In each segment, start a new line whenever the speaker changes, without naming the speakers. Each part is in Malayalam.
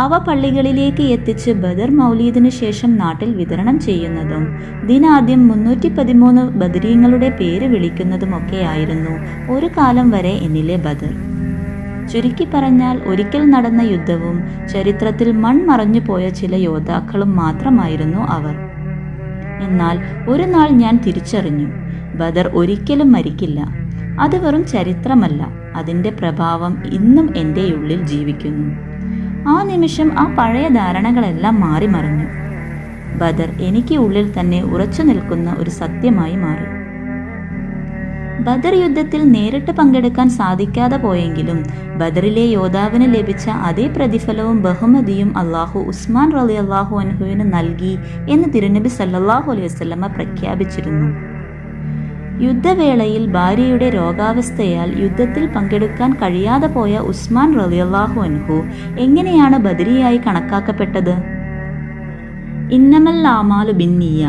അവ പള്ളികളിലേക്ക് എത്തിച്ച് ബദർ മൗലീദിന് ശേഷം നാട്ടിൽ വിതരണം ചെയ്യുന്നതും ദിനാദ്യം മുന്നൂറ്റി പതിമൂന്ന് ബദരീങ്ങളുടെ പേര് വിളിക്കുന്നതുമൊക്കെയായിരുന്നു ഒരു കാലം വരെ എന്നിലെ ബദർ. ചുരുക്കി പറഞ്ഞാൽ ഒരിക്കൽ നടന്ന യുദ്ധവും ചരിത്രത്തിൽ മൺമറഞ്ഞു പോയ ചില യോദ്ധാക്കളും മാത്രമായിരുന്നു അവർ. എന്നാൽ ഒരു നാൾ ഞാൻ തിരിച്ചറിഞ്ഞു ബദർ ഒരിക്കലും മരിക്കില്ല. അത് വെറും ചരിത്രമല്ല അതിന്റെ പ്രഭാവം ഇന്നും എന്റെ ഉള്ളിൽ ജീവിക്കുന്നു. ആ നിമിഷം ആ പഴയ ധാരണകളെല്ലാം മാറി മറിഞ്ഞു. ബദർ എനിക്ക് ഉള്ളിൽ തന്നെ ഉറച്ചു നിൽക്കുന്ന ഒരു സത്യമായി മാറി. ബദർ യുദ്ധത്തിൽ നേരിട്ട് പങ്കെടുക്കാൻ സാധിക്കാതെ പോയെങ്കിലും ബദറിലെ യോദ്ധാവിന് ലഭിച്ച അതേ പ്രതിഫലവും ബഹുമതിയും അള്ളാഹു ഉസ്മാൻ റലി അള്ളാഹു അൻഹുവിന് നൽകി എന്ന് തിരുനബി സല്ലാഹു അലൈഹി വസല്ലമ പ്രഖ്യാപിച്ചിരുന്നു. യുദ്ധവേളയിൽ ഭാര്യയുടെ രോഗാവസ്ഥയാൽ യുദ്ധത്തിൽ പങ്കെടുക്കാൻ കഴിയാതെ പോയ ഉസ്മാൻ റലിയല്ലാഹു അൻഹു എങ്ങനെയാണ് ബദരിയായി കണക്കാക്കപ്പെട്ടത്? ഇന്നമൽ ബിന്നിയ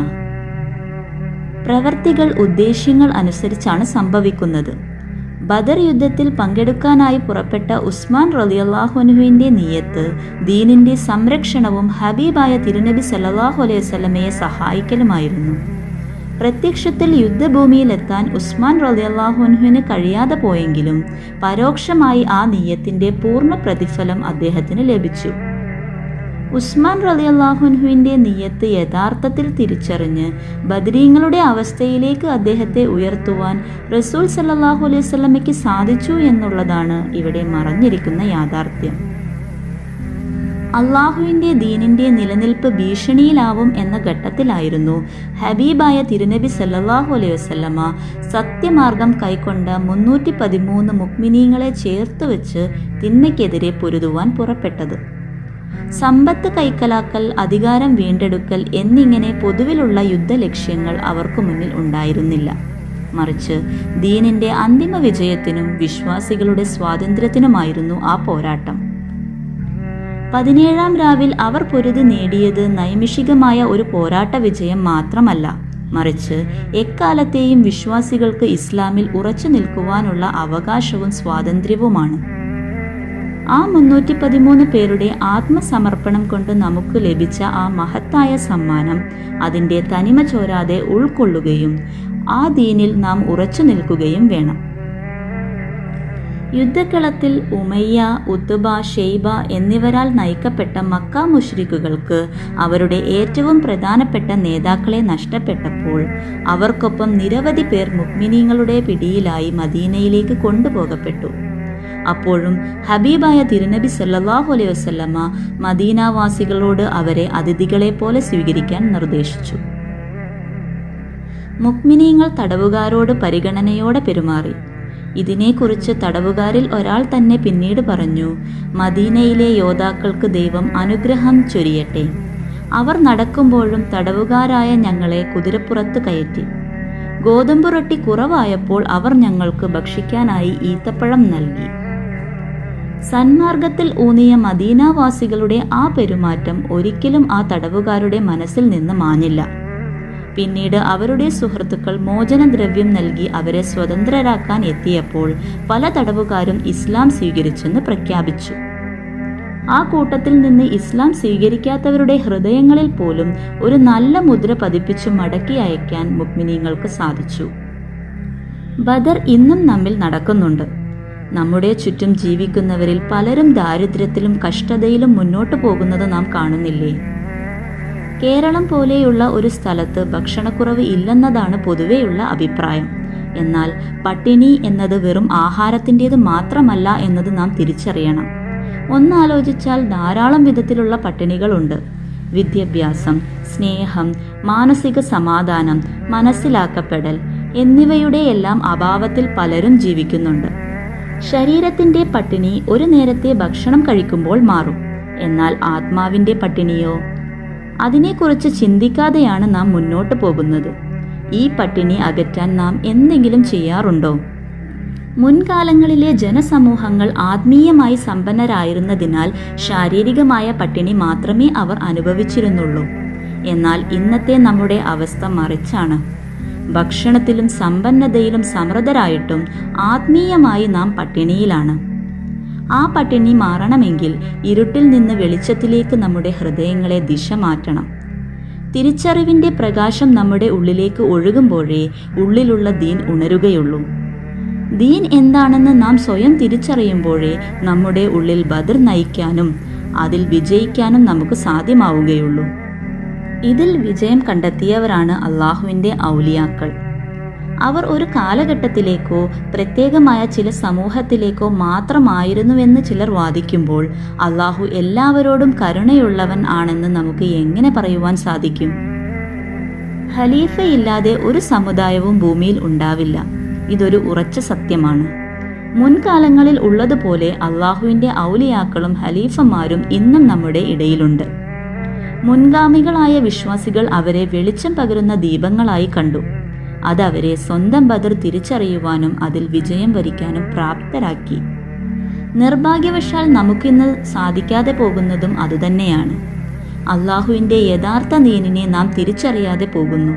പ്രവർത്തികൾ ഉദ്ദേശ്യങ്ങൾ അനുസരിച്ചാണ് സംഭവിക്കുന്നത്. ബദർ യുദ്ധത്തിൽ പങ്കെടുക്കാനായി പുറപ്പെട്ട ഉസ്മാൻ റലിയല്ലാഹുനുവിന്റെ നീയത്ത് ദീനിന്റെ സംരക്ഷണവും ഹബീബായ തിരുനബി സല്ലാഹു അലൈഹി വസല്ലമയെ സഹായിക്കലുമായിരുന്നു. പ്രത്യക്ഷത്തിൽ യുദ്ധഭൂമിയിലെത്താൻ ഉസ്മാൻ റലിയല്ലാഹുൻഹുവിന് കഴിയാതെ പോയെങ്കിലും പരോക്ഷമായി ആ നീയത്തിന്റെ പൂർണ പ്രതിഫലം അദ്ദേഹത്തിന് ലഭിച്ചു. ഉസ്മാൻ റലിയല്ലാഹുൻഹുവിന്റെ നീയത്ത് യഥാർത്ഥത്തിൽ തിരിച്ചറിഞ്ഞ് ബദരീങ്ങളുടെ അവസ്ഥയിലേക്ക് അദ്ദേഹത്തെ ഉയർത്തുവാൻ റസൂൽ സല്ലാഹു അലൈഹി സ്വലമയ്ക്ക് സാധിച്ചു എന്നുള്ളതാണ് ഇവിടെ മറഞ്ഞിരിക്കുന്ന യാഥാർത്ഥ്യം. അള്ളാഹുവിന്റെ ദീനിന്റെ നിലനിൽപ്പ് ഭീഷണിയിലാവും എന്ന ഘട്ടത്തിലായിരുന്നു ഹബീബായ തിരുനബി സല്ലാഹു അലൈഹി വസല്ലമ സത്യമാർഗം കൈക്കൊണ്ട മുന്നൂറ്റി പതിമൂന്ന് മുക്മിനീങ്ങളെ ചേർത്ത് വെച്ച് തിന്മയ്ക്കെതിരെ പൊരുതുവാൻ പുറപ്പെട്ടത്. സമ്പത്ത് കൈക്കലാക്കൽ അധികാരം വീണ്ടെടുക്കൽ എന്നിങ്ങനെ പൊതുവിലുള്ള യുദ്ധലക്ഷ്യങ്ങൾ അവർക്ക് മുന്നിൽ ഉണ്ടായിരുന്നില്ല. മറിച്ച് ദീനിന്റെ അന്തിമ വിജയത്തിനും വിശ്വാസികളുടെ സ്വാതന്ത്ര്യത്തിനുമായിരുന്നു ആ പോരാട്ടം. പതിനേഴാം രാവിൽ അവർ പൊരുതി നേടിയത് നൈമിഷികമായ ഒരു പോരാട്ട വിജയം മാത്രമല്ല. മറിച്ച് എക്കാലത്തെയും വിശ്വാസികൾക്ക് ഇസ്ലാമിൽ ഉറച്ചു നിൽക്കുവാനുള്ള അവകാശവും സ്വാതന്ത്ര്യവുമാണ്. ആ മുന്നൂറ്റി പതിമൂന്ന് പേരുടെ ആത്മസമർപ്പണം കൊണ്ട് നമുക്ക് ലഭിച്ച ആ മഹത്തായ സമ്മാനം അതിന്റെ തനിമ ചോരാതെ ഉൾക്കൊള്ളുകയും ആ ദീനിൽ നാം ഉറച്ചു നിൽക്കുകയും വേണം. യുദ്ധക്കളത്തിൽ ഉമയ്യ ഉത്തുബ ഷെയ്ബ എന്നിവരാൽ നയിക്കപ്പെട്ട മക്ക മുഷ്രിഖുകൾക്ക് അവരുടെ ഏറ്റവും പ്രധാനപ്പെട്ട നേതാക്കളെ നഷ്ടപ്പെട്ടപ്പോൾ അവർക്കൊപ്പം നിരവധി പേർ മുക്മിനീങ്ങളുടെ പിടിയിലായി മദീനയിലേക്ക് കൊണ്ടുപോകപ്പെട്ടു. അപ്പോഴും ഹബീബായ തിരുനബി സല്ലാഹു അലൈഹി വസല്ലമ മദീനാവാസികളോട് അവരെ അതിഥികളെ പോലെ സ്വീകരിക്കാൻ നിർദ്ദേശിച്ചു. മുക്മിനീങ്ങൾ തടവുകാരോട് പരിഗണനയോടെ പെരുമാറി. ഇതിനെക്കുറിച്ച് തടവുകാരിൽ ഒരാൾ തന്നെ പിന്നീട് പറഞ്ഞു മദീനയിലെ യോദ്ധാക്കൾക്ക് ദൈവം അനുഗ്രഹം ചൊരിയട്ടെ. അവർ നടക്കുമ്പോഴും തടവുകാരായ ഞങ്ങളെ കുതിരപ്പുറത്ത് കയറ്റി. ഗോതമ്പ് റൊട്ടി കുറവായപ്പോൾ അവർ ഞങ്ങൾക്ക് ഭക്ഷിക്കാനായി ഈത്തപ്പഴം നൽകി. സന്മാർഗത്തിൽ ഊന്നിയ മദീനാവാസികളുടെ ആ പെരുമാറ്റം ഒരിക്കലും ആ തടവുകാരുടെ മനസ്സിൽ നിന്ന് മാഞ്ഞില്ല. പിന്നീട് അവരുടെ സുഹൃത്തുക്കൾ മോചനദ്രവ്യം നൽകി അവരെ സ്വതന്ത്രരാക്കാൻ എത്തിയപ്പോൾ പല തടവുകാരും ഇസ്ലാം സ്വീകരിച്ചെന്ന് പ്രഖ്യാപിച്ചു. ആ കൂട്ടത്തിൽ നിന്ന് ഇസ്ലാം സ്വീകരിക്കാത്തവരുടെ ഹൃദയങ്ങളിൽ പോലും ഒരു നല്ല മുദ്ര പതിപ്പിച്ചു മടക്കി അയക്കാൻ മുക്മിനീങ്ങൾക്ക് സാധിച്ചു. ബദർ ഇന്നും നമ്മിൽ നടക്കുന്നുണ്ട്. നമ്മുടെ ചുറ്റും ജീവിക്കുന്നവരിൽ പലരും ദാരിദ്ര്യത്തിലും കഷ്ടതയിലും മുന്നോട്ടു പോകുന്നത് നാം കാണുന്നില്ലേ? കേരളം പോലെയുള്ള ഒരു സ്ഥലത്ത് ഭക്ഷണക്കുറവ് ഇല്ലെന്നതാണ് പൊതുവെയുള്ള അഭിപ്രായം. എന്നാൽ പട്ടിണി എന്നത് വെറും ആഹാരത്തിന്റേത് മാത്രമല്ല എന്നത് നാം തിരിച്ചറിയണം. ഒന്നാലോചിച്ചാൽ ധാരാളം വിധത്തിലുള്ള പട്ടിണികളുണ്ട്. വിദ്യാഭ്യാസം സ്നേഹം മാനസിക സമാധാനം മനസ്സിലാക്കപ്പെടൽ എന്നിവയുടെയെല്ലാം അഭാവത്തിൽ പലരും ജീവിക്കുന്നുണ്ട്. ശരീരത്തിന്റെ പട്ടിണി ഒരു നേരത്തെ ഭക്ഷണം കഴിക്കുമ്പോൾ മാറും. എന്നാൽ ആത്മാവിന്റെ പട്ടിണിയോ അതിനെക്കുറിച്ച് ചിന്തിക്കാതെയാണ് നാം മുന്നോട്ട് പോകുന്നത്. ഈ പട്ടിണി അകറ്റാൻ നാം എന്തെങ്കിലും ചെയ്യാറുണ്ടോ? മുൻകാലങ്ങളിലെ ജനസമൂഹങ്ങൾ ആത്മീയമായി സമ്പന്നരായിരുന്നതിനാൽ ശാരീരികമായ പട്ടിണി മാത്രമേ അവർ അനുഭവിച്ചിരുന്നുള്ളൂ. എന്നാൽ ഇന്നത്തെ നമ്മുടെ അവസ്ഥ മറിച്ചാണ്. ഭക്ഷണത്തിലും സമ്പന്നതയിലും സമൃദ്ധരായിട്ടും ആത്മീയമായി നാം പട്ടിണിയിലാണ്. ആ പട്ടിണി മാറണമെങ്കിൽ ഇരുട്ടിൽ നിന്ന് വെളിച്ചത്തിലേക്ക് നമ്മുടെ ഹൃദയങ്ങളെ ദിശ മാറ്റണം. തിരിച്ചറിവിന്റെ പ്രകാശം നമ്മുടെ ഉള്ളിലേക്ക് ഒഴുകുമ്പോഴേ ഉള്ളിലുള്ള ദീൻ ഉണരുകയുള്ളൂ. ദീൻ എന്താണെന്ന് നാം സ്വയം തിരിച്ചറിയുമ്പോഴേ നമ്മുടെ ഉള്ളിൽ ബദർ നയിക്കാനും അതിൽ വിജയിക്കാനും നമുക്ക് സാധ്യമാവുകയുള്ളൂ. ഇതിൽ വിജയം കണ്ടെത്തിയവരാണ് അള്ളാഹുവിന്റെ ഔലിയാക്കൾ. അവർ ഒരു കാലഘട്ടത്തിലേക്കോ പ്രത്യേകമായ ചില സമൂഹത്തിലേക്കോ മാത്രമായിരുന്നുവെന്ന് ചിലർ വാദിക്കുമ്പോൾ അള്ളാഹു എല്ലാവരോടും കരുണയുള്ളവൻ ആണെന്ന് നമുക്ക് എങ്ങനെ പറയുവാൻ സാധിക്കും? ഖലീഫയില്ലാതെ ഒരു സമുദായവും ഭൂമിയിൽ ഉണ്ടാവില്ല. ഇതൊരു ഉറച്ച സത്യമാണ്. മുൻകാലങ്ങളിൽ ഉള്ളതുപോലെ അള്ളാഹുവിന്റെ ഔലിയാക്കളും ഹലീഫമാരും ഇന്നും നമ്മുടെ ഇടയിലുണ്ട്. മുൻഗാമികളായ വിശ്വാസികൾ അവരെ വെളിച്ചം പകരുന്ന ദീപങ്ങളായി കണ്ടു. അതവരെ സ്വന്തം ബദർ തിരിച്ചറിയുവാനും അതിൽ വിജയം വരിക്കാനും പ്രാപ്തരാക്കി. നിർഭാഗ്യവശാൽ നമുക്കിന്ന് സാധിക്കാതെ പോകുന്നതും അതുതന്നെയാണ്. അള്ളാഹുവിന്റെ യഥാർത്ഥ നീനിനെ നാം തിരിച്ചറിയാതെ പോകുന്നു.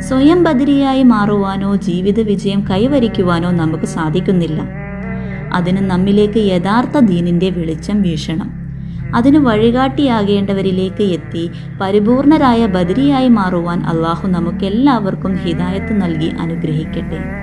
സ്വയം ബദരിയായി മാറുവാനോ ജീവിത വിജയം കൈവരിക്കുവാനോ നമുക്ക് സാധിക്കുന്നില്ല. അതിന് നമ്മിലേക്ക് യഥാർത്ഥ ദീനിന്റെ വെളിച്ചം വീശണം. അതിന് വഴികാട്ടിയാകേണ്ടവരിലേക്ക് എത്തി പരിപൂർണരായ ബദരിയായി മാറുവാൻ അള്ളാഹു നമുക്കെല്ലാവർക്കും ഹിദായത്ത് നൽകി അനുഗ്രഹിക്കട്ടെ.